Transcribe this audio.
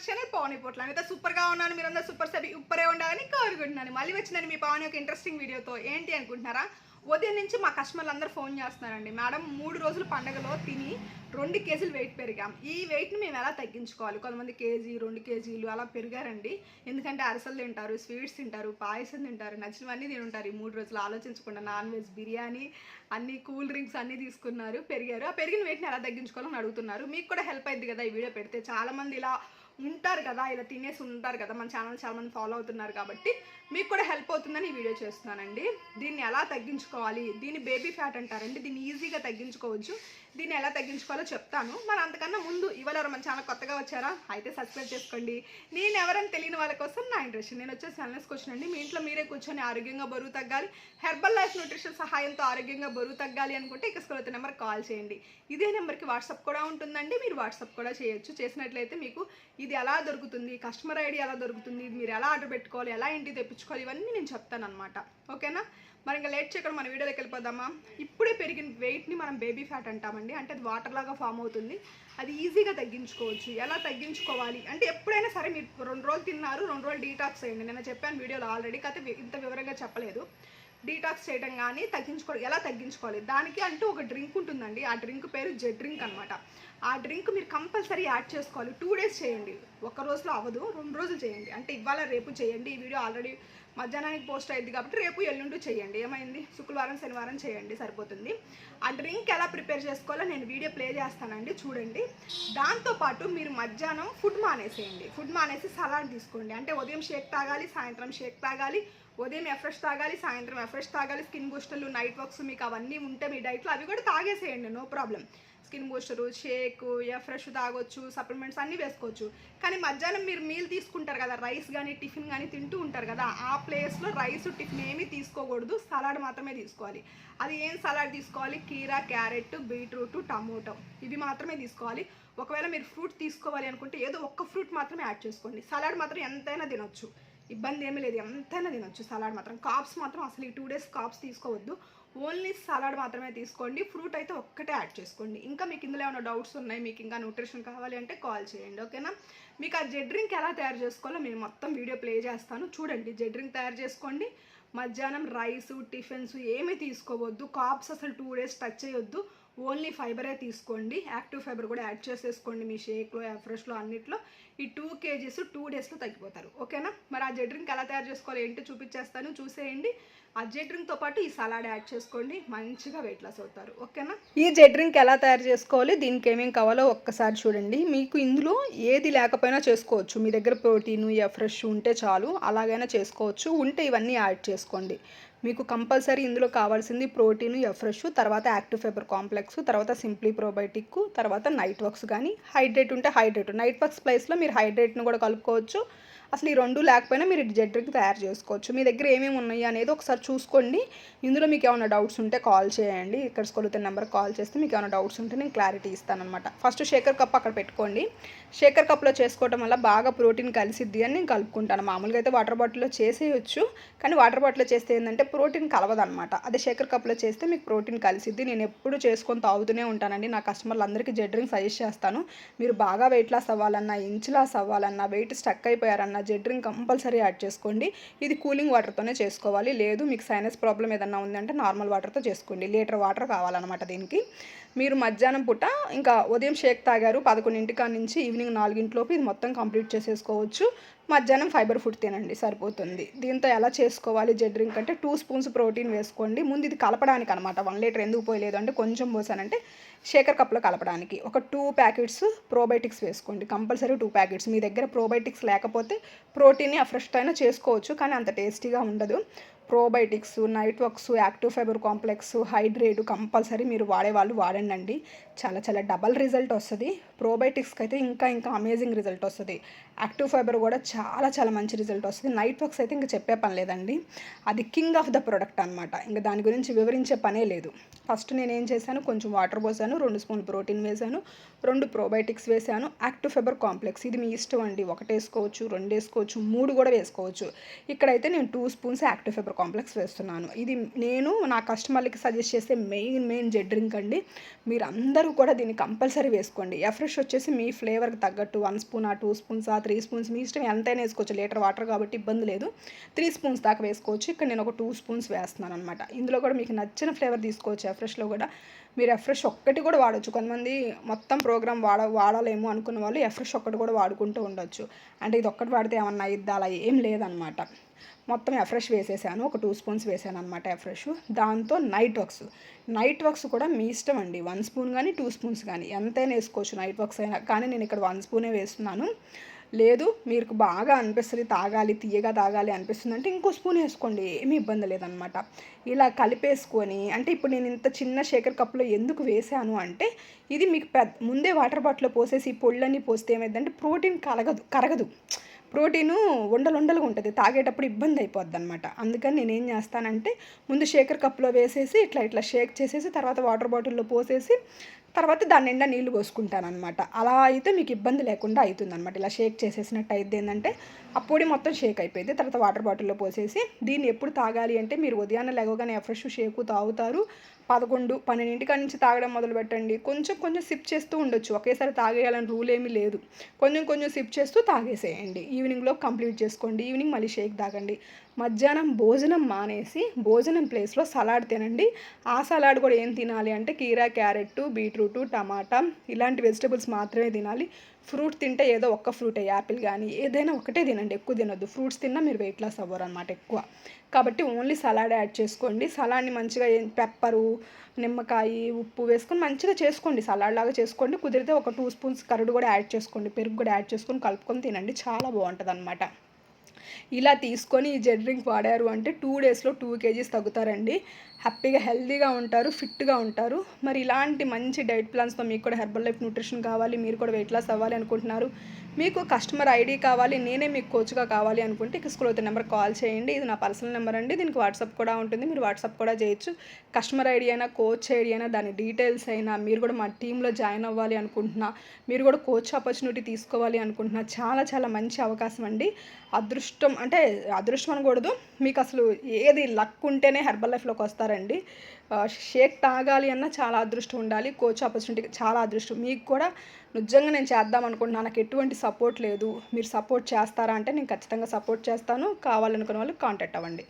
YouTuber Pawan ఇప్పట్లో అయితే సూపర్గా ఉన్నాను మీరందరూ సూపర్ సభి ఉప్పరే ఉండాలని కోరుకుంటున్నాను. మళ్ళీ వచ్చినాను మీ పవన్ యొక్క ఇంట్రెస్టింగ్ వీడియోతో ఏంటి అనుకుంటున్నారా? ఉదయం నుంచి మా కస్టమర్లు అందరూ ఫోన్ చేస్తున్నారండి. మేడం మూడు రోజులు పండగలో తిని రెండు కేజీలు వెయిట్ పెరిగాం. ఈ వెయిట్ని మేము ఎలా తగ్గించుకోవాలి? కొంతమంది కేజీ రెండు కేజీలు అలా పెరిగారండి. ఎందుకంటే అరసలు తింటారు స్వీట్స్ తింటారు పాయసం తింటారు నచ్చినవన్నీ తింటారు ఈ మూడు రోజులు. ఆలోచించకుండా నాన్ వెజ్ బిర్యానీ అన్ని కూల్ డ్రింక్స్ అన్నీ తీసుకున్నారు పెరిగారు. ఆ పెరిగిన వెయిట్ని ఎలా తగ్గించుకోవాలని అడుగుతున్నారు. మీకు కూడా హెల్ప్ అయింది కదా ఈ వీడియో పెడితే. చాలామంది ఇలా ఉంటారు కదా ఇలా తినేసి ఉంటారు కదా మన ఛానల్ చాలా మంది ఫాలో అవుతున్నారు కాబట్టి మీకు కూడా హెల్ప్ అవుతుందని ఈ వీడియో చేస్తున్నానండి. దీన్ని ఎలా తగ్గించుకోవాలి? దీన్ని బేబీ ఫ్యాట్ అంటారండి. దీన్ని ఈజీగా తగ్గించుకోవచ్చు. దీన్ని ఎలా తగ్గించుకోవాలో చెప్తాను. మరి అంతకన్నా ముందు ఇవాళ మన ఛానల్ కొత్తగా వచ్చారా? అయితే సబ్స్క్రైబ్ చేసుకోండి. నేను ఎవరైనా తెలియని వాళ్ళ కోసం నా ఇంట్రెస్ట్. నేను వచ్చే ఛానల్స్కి వచ్చినండి మీ ఇంట్లో మీరే కూర్చొని ఆరోగ్యంగా బరువు తగ్గాలి. హెర్బల్ లైఫ్ న్యూట్రిషన్ సహాయంతో ఆరోగ్యంగా బరువు తగ్గాలి అనుకుంటే ఇక స్కూల్ నెంబర్ కాల్ చేయండి. ఇదే నెంబర్కి వాట్సాప్ కూడా ఉంటుందండి. మీరు వాట్సాప్ కూడా చేయొచ్చు. చేసినట్లయితే మీకు ఇది ఎలా దొరుకుతుంది? కస్టమర్ ఐడి ఎలా దొరుకుతుంది? ఇది మీరు ఎలా ఆర్డర్ పెట్టుకోవాలి? ఎలా ఇంటికి తెప్పించుకోవాలి? ఇవన్నీ నేను చెప్తాను అనమాట ఓకేనా? మరి ఇంకా లేట్ చేయకుండా మన వీడియోలోకి వెళ్ళిపోదామా? ఇప్పుడే పెరిగిన వెయిట్ని మనం బేబీ ఫ్యాట్ అంటామండి. అంటే అది వాటర్ లాగా ఫామ్ అవుతుంది. అది ఈజీగా తగ్గించుకోవచ్చు. ఎలా తగ్గించుకోవాలి? అంటే ఎప్పుడైనా సరే మీరు రెండు రోజులు తిన్నారు రెండు రోజులు డీటాక్స్ అయ్యండి నేను చెప్పాను వీడియోలో ఆల్రెడీ కాకపోతే ఇంత వివరంగా చెప్పలేదు. డీటాక్స్ చేయడం కానీ తగ్గించుకో ఎలా తగ్గించుకోవాలి? దానికి అంటూ ఒక డ్రింక్ ఉంటుందండి. ఆ డ్రింక్ పేరు జెడ్ డ్రింక్ అనమాట ఆ డ్రింక్ మీరు కంపల్సరీ యాడ్ చేసుకోవాలి. టూ డేస్ చేయండి. ఒక రోజులో అవ్వదు రెండు రోజులు చేయండి. అంటే ఇవాళ రేపు చేయండి. ఈ వీడియో ఆల్రెడీ మధ్యాహ్నానికి పోస్ట్ అయింది కాబట్టి రేపు ఎల్లుండి చేయండి. ఏమైంది? శుక్రవారం శనివారం చేయండి సరిపోతుంది. ఆ డ్రింక్ ఎలా ప్రిపేర్ చేసుకోవాలో నేను వీడియో ప్లే చేస్తానండి చూడండి. దాంతోపాటు మీరు మధ్యాహ్నం ఫుడ్ మానేసేయండి. ఫుడ్ మానేసి సలాడ్ తీసుకోండి. అంటే ఉదయం షేక్ తాగాలి సాయంత్రం షేక్ తాగాలి ఉదయం ఎఫ్రెష్ తాగాలి సాయంత్రం ఎఫ్రెష్ తాగాలి స్కిన్ బూస్టర్లు నైట్ వర్క్స్ మీకు అవన్నీ ఉంటే మీ డైట్లో అవి కూడా తాగేసేయండి no problem. Skin booster shake afresh తాగొచ్చు సప్లిమెంట్స్ అన్నీ వేసుకోవచ్చు. కానీ మధ్యాహ్నం మీరు మీల్ తీసుకుంటారు కదా రైస్ కానీ టిఫిన్ కానీ తింటూ ఉంటారు కదా ఆ ప్లేస్లో రైస్ టిఫిన్ ఏమీ తీసుకోకూడదు సలాడ్ మాత్రమే తీసుకోవాలి. అది ఏం సలాడ్ తీసుకోవాలి? కీరా క్యారెట్ బీట్రూట్ టమోటో. ఇవి మాత్రమే తీసుకోవాలి. ఒకవేళ మీరు ఫ్రూట్ తీసుకోవాలి అనుకుంటే ఏదో ఒక్క ఫ్రూట్ మాత్రమే యాడ్ చేసుకోండి. సలాడ్ మాత్రం ఎంతైనా తినొచ్చు. ఇబ్బంది ఏమీ లేదు. ఎంతైనా తినొచ్చు. సలాడ్ మాత్రం. కాప్స్ మాత్రం అసలు ఈ టూ డేస్ కాప్స్ తీసుకోవద్దు. ఓన్లీ సలాడ్ మాత్రమే తీసుకోండి. ఫ్రూట్ అయితే ఒక్కటే యాడ్ చేసుకోండి. ఇంకా మీకు ఇందులో ఏమైనా డౌట్స్ ఉన్నాయి? మీకు ఇంకా న్యూట్రిషన్ కావాలి అంటే కాల్ చేయండి. ఓకేనా? మీకు ఆ జెడ్ డ్రింక్ ఎలా తయారు చేసుకోవాలో నేను మొత్తం వీడియో ప్లే చేస్తాను. చూడండి. జెడ్ డ్రింక్ తయారు చేసుకోండి. మధ్యాహ్నం రైస్ టిఫిన్స్ ఏమీ తీసుకోవద్దు. కాప్స్ అసలు టూ డేస్ టచ్ చేయొద్దు. ఓన్లీ ఫైబరే తీసుకోండి. యాక్టివ్ ఫైబర్ కూడా యాడ్ చేసేసుకోండి మీ షేక్లో ఫ్రెష్లో అన్నిట్లో. ఈ టూ కేజీస్ టూ డేస్లో తగ్గిపోతారు. ఓకేనా? మరి ఆ జెడ్ డ్రింక్ ఎలా తయారు చేసుకోవాలి? ఏంటో చూపించేస్తాను. చూసేయండి. ఆ జెడ్ డ్రింక్తో పాటు ఈ సలాడ్ యాడ్ చేసుకోండి. మంచిగా వెయిట్ లాస్ అవుతారు. ఓకేనా? ఈ జెడ్ డ్రింక్ ఎలా తయారు చేసుకోవాలి? దీనికి ఏమేమి కావాలో ఒక్కసారి చూడండి. మీకు ఇందులో ఏది లేకపోయినా చేసుకోవచ్చు. మీ దగ్గర ప్రోటీన్ ఫ్రెష్ ఉంటే చాలు. అలాగైనా చేసుకోవచ్చు. ఉంటే ఇవన్నీ యాడ్ చేసుకోండి. మీకు కంపల్సరీ ఇందులో కావాల్సింది ప్రోటీన్ ఎఫ్రెష్ తర్వాత యాక్టివ్ ఫైబర్ కాంప్లెక్స్ తర్వాత సింప్లీ ప్రోబయోటిక్ తర్వాత నైట్ వర్క్స్ కానీ హైడ్రేట్ ఉంటే హైడ్రేట్. నైట్ వర్క్స్ ప్లేస్లో మీరు హైడ్రేట్ను కూడా కలుపుకోవచ్చు. అసలు ఈ రెండు లేకపోయినా మీరు జెడ్ డ్రింక్ తయారు చేసుకోవచ్చు. మీ దగ్గర ఏమేమి ఉన్నాయి అనేది ఒకసారి చూసుకోండి. ఇందులో మీకు ఏమైనా డౌట్స్ ఉంటే కాల్ చేయండి. ఇక్కడ స్కూల్తో నెంబర్ కాల్ చేస్తే మీకు ఏమైనా డౌట్స్ ఉంటే నేను క్లారిటీ ఇస్తానమాట ఫస్ట్ షేకర్ కప్ అక్కడ పెట్టుకోండి. షేకర్ కప్లో చేసుకోవడం వల్ల బాగా ప్రోటీన్ కలిసిద్ది అని నేను కలుపుకుంటాను. మామూలుగా అయితే వాటర్ బాటిల్లో చేసేయచ్చు. కానీ వాటర్ బాటిల్లో చేస్తే ఏంటంటే ప్రోటీన్ కలవదనమాట అదే షేకర్ కప్లో చేస్తే మీకు ప్రోటీన్ కలిసిద్ది. నేను ఎప్పుడు చేసుకొని తాగుతూనే ఉంటానండి. నా కస్టమర్లు అందరికీ జెడ్ డ్రింక్ సజెస్ట్ చేస్తాను. మీరు బాగా వెయిట్ లాస్ అవ్వాలన్నా ఇంచ్ లాస్ అవ్వాలన్నా వెయిట్ స్టక్ అయిపోయారన్నా జెడ్ డ్రింక్ కంపల్సరీ యాడ్ చేసుకోండి. ఇది కూలింగ్ వాటర్తోనే చేసుకోవాలి. లేదు మీకు సైనస్ ప్రాబ్లం ఏదన్నా ఉందంటే నార్మల్ వాటర్తో చేసుకోండి. లీటర్ వాటర్ కావాలన్నమాట దీనికి. మీరు మధ్యాహ్నం పూట ఇంకా ఉదయం షేక్ తాగారు. పదకొండింటికా నుంచి ఈవినింగ్ నాలుగింటిలోపు ఇది మొత్తం కంప్లీట్ చేసేసుకోవచ్చు. మధ్యాహ్నం ఫైబర్ ఫుడ్ తినండి సరిపోతుంది. దీంతో ఎలా చేసుకోవాలి? జెడ్ డ్రింక్ అంటే టూ స్పూన్స్ ప్రోటీన్ వేసుకోండి. ముందు ఇది కలపడానికి అనమాట వన్ లీటర్ ఎందుకు పోయలేదు అంటే కొంచెం పోసానంటే షేకర్ కప్లో కలపడానికి. ఒక టూ ప్యాకెట్స్ ప్రోబయోటిక్స్ వేసుకోండి. Compulsory two packets. మీ దగ్గర ప్రోబయోటిక్స్ లేకపోతే ప్రోటీన్ని అఫ్రెష్ అయినా చేసుకోవచ్చు కానీ అంత టేస్టీగా ఉండదు. Probiotics night works active fibre complex hydrate compulsory మీరు వాడే వాళ్ళు వాడండి. అండి చాలా చాలా డబల్ రిజల్ట్ వస్తుంది. ప్రోబయోటిక్స్కి అయితే ఇంకా ఇంకా అమేజింగ్ రిజల్ట్ వస్తుంది. యాక్టివ్ ఫైబర్ కూడా చాలా చాలా మంచి రిజల్ట్ వస్తుంది. నైట్ వర్క్స్ అయితే ఇంకా చెప్పే పని లేదండి. అది కింగ్ ఆఫ్ ద ప్రొడక్ట్ అనమాట ఇంకా దాని గురించి వివరించే పనే లేదు. ఫస్ట్ నేను ఏం చేశాను? కొంచెం వాటర్ పోసాను రెండు స్పూన్ ప్రోటీన్ వేసాను రెండు ప్రోబయోటిక్స్ వేసాను యాక్టివ్ ఫైబర్ కాంప్లెక్స్. ఇది మీ ఇష్టం అండి. ఒకటి వేసుకోవచ్చు రెండు వేసుకోవచ్చు మూడు కూడా వేసుకోవచ్చు. ఇక్కడైతే నేను two spoons active fibre complex వేస్తున్నాను. ఇది నేను నా కస్టమర్లకి సజెస్ట్ చేసే మెయిన్ మెయిన్ జెడ్ డ్రింక్ అండి. మీరు అందరూ కూడా దీన్ని కంపల్సరీ వేసుకోండి. ఎఫ్రెష్ వచ్చేసి మీ ఫ్లేవర్కి తగ్గట్టు వన్ స్పూన్ ఆ టూ స్పూన్స్ ఆ త్రీ స్పూన్స్ మీ ఇష్టం ఎంతైనా వేసుకోవచ్చు. లీటర్ వాటర్ కాబట్టి ఇబ్బంది లేదు. త్రీ స్పూన్స్ దాకా వేసుకోవచ్చు. ఇక్కడ నేను ఒక టూ స్పూన్స్ వేస్తున్నాను అనమాట ఇందులో కూడా మీకు నచ్చిన ఫ్లేవర్ తీసుకోవచ్చు ఎఫ్రెష్లో కూడా. మీరు ఎఫ్రెష్ ఒక్కటి కూడా వాడచ్చు. కొంతమంది మొత్తం ప్రోగ్రామ్ వాడ వాడలేము అనుకున్న వాళ్ళు ఎఫ్రెష్ ఒక్కటి కూడా వాడుకుంటూ ఉండొచ్చు. అంటే ఇది ఒక్కటి వాడితే ఏమన్నా ఇద్దా అలా ఏం లేదనమాట మొత్తం ఎఫ్రెష్ వేసేసాను. ఒక టూ స్పూన్స్ వేసాను అనమాట ఎఫ్రెష్ దాంతో నైట్ వర్క్స్ నైట్ వర్క్స్ కూడా మీ ఇష్టం అండి. వన్ స్పూన్ కానీ టూ స్పూన్స్ కానీ ఎంతైనా వేసుకోవచ్చు నైట్ వర్క్స్ అయినా. కానీ నేను ఇక్కడ వన్ స్పూనే వేస్తున్నాను. లేదు మీకు బాగా అనిపిస్తుంది తాగాలి తీయగా తాగాలి అనిపిస్తుంది అంటే ఇంకో స్పూన్ వేసుకోండి. ఏమీ ఇబ్బంది లేదనమాట ఇలా కలిపేసుకొని అంటే ఇప్పుడు నేను ఇంత చిన్న షేకర్ కప్లో ఎందుకు వేసాను అంటే ఇది మీకు పెద్ద ముందే వాటర్ బాటిల్లో పోసేసి పొళ్ళన్నీ పోస్తే ఏమైందంటే ప్రోటీన్ కలగదు కరగదు. ప్రోటీను ఉండలు ఉండలుగా ఉంటుంది. తాగేటప్పుడు ఇబ్బంది అయిపోద్ది అనమాట అందుకని నేను ఏం చేస్తానంటే ముందు షేకర్ కప్లో వేసేసి ఇట్లా ఇట్లా షేక్ చేసేసి తర్వాత వాటర్ బాటిల్లో పోసేసి తర్వాత దాని నిండా నీళ్ళు పోసుకుంటాను అనమాట అలా అయితే మీకు ఇబ్బంది లేకుండా అవుతుంది అనమాట ఇలా షేక్ చేసేసినట్టు అయితే ఏంటంటే ఆ పొడి మొత్తం షేక్ అయిపోయింది. తర్వాత వాటర్ బాటిల్లో పోసేసి దీన్ని ఎప్పుడు తాగాలి అంటే మీరు ఉదయాన్నే లేవగానే ఫ్రెష్ షేకు తాగుతారు. పదకొండు పన్నెండింటికా నుంచి తాగడం మొదలు పెట్టండి కొంచెం కొంచెం సిప్ చేస్తూ ఉండొచ్చు. ఒకేసారి తాగేయాలని రూల్ ఏమీ లేదు. కొంచెం కొంచెం సిప్ చేస్తూ తాగేసేయండి. ఈవినింగ్లో కంప్లీట్ చేసుకోండి. ఈవినింగ్ మళ్ళీ షేక్ తాగండి. మధ్యాహ్నం భోజనం మానేసి భోజనం ప్లేస్లో సలాడ్ తినండి. ఆ సలాడ్ కూడా ఏం తినాలి అంటే కీరా క్యారెట్ బీట్రూట్ టమాటా ఇలాంటి వెజిటబుల్స్ మాత్రమే తినాలి. ఫ్రూట్ తింటే ఏదో ఒక్క ఫ్రూటే యాపిల్ కానీ ఏదైనా ఒకటే తినండి. ఎక్కువ తినొద్దు. ఫ్రూట్స్ తిన్నా మీరు వెయిట్ లాస్ అవ్వరు అనమాట ఎక్కువ. కాబట్టి ఓన్లీ సలాడ్ యాడ్ చేసుకోండి. సలాడ్ని మంచిగా పెప్పరు నిమ్మకాయ ఉప్పు వేసుకొని మంచిగా చేసుకోండి. సలాడ్ లాగా చేసుకోండి. కుదిరితే ఒక టూ స్పూన్స్ కరుడు కూడా యాడ్ చేసుకోండి. పెరుగు కూడా యాడ్ చేసుకొని కలుపుకొని తినండి. చాలా బాగుంటుంది అనమాట ఇలా తీసుకొని ఈ జెడ్ డ్రింక్ వాడారు అంటే టూ డేస్లో టూ కేజీస్ తగ్గుతారండి. హ్యాపీగా హెల్తీగా ఉంటారు ఫిట్గా ఉంటారు. మరి ఇలాంటి మంచి డైట్ ప్లాన్స్తో మీకు కూడా హెర్బల్ లైఫ్ న్యూట్రిషన్ కావాలి మీరు కూడా వెయిట్ లాస్ అవ్వాలి అనుకుంటున్నారు. మీకు కస్టమర్ ఐడి కావాలి నేనే మీకు కోచ్గా కావాలి అనుకుంటే ఇక స్కూల్ అయితే నెంబర్ కాల్ చేయండి. ఇది నా పర్సనల్ నెంబర్ అండి. దీనికి వాట్సాప్ కూడా ఉంటుంది. మీరు వాట్సాప్ కూడా చేయొచ్చు. కస్టమర్ ఐడి అయినా కోచ్ ఐడి అయినా దాని డీటెయిల్స్ అయినా మీరు కూడా మా టీంలో జాయిన్ అవ్వాలి అనుకుంటున్నా మీరు కూడా కోచ్ ఆపర్చునిటీ తీసుకోవాలి అనుకుంటున్నా చాలా చాలా మంచి అవకాశం అండి. అదృష్టం అంటే అదృష్టం అనకూడదు. మీకు అసలు ఏది లక్ ఉంటేనే హెర్బల్ లైఫ్లోకి వస్తారు వస్తారండి షేక్ తాగాలి అన్న చాలా అదృష్టం ఉండాలి. కోచ్ ఆపర్చునిటీ చాలా అదృష్టం. మీకు కూడా నిజంగా నేను చేద్దాం అనుకుంటున్నాను నాకు ఎటువంటి సపోర్ట్ లేదు. మీరు సపోర్ట్ చేస్తారా అంటే నేను ఖచ్చితంగా సపోర్ట్ చేస్తాను. కావాలనుకున్న వాళ్ళు కాంటాక్ట్ అవ్వండి.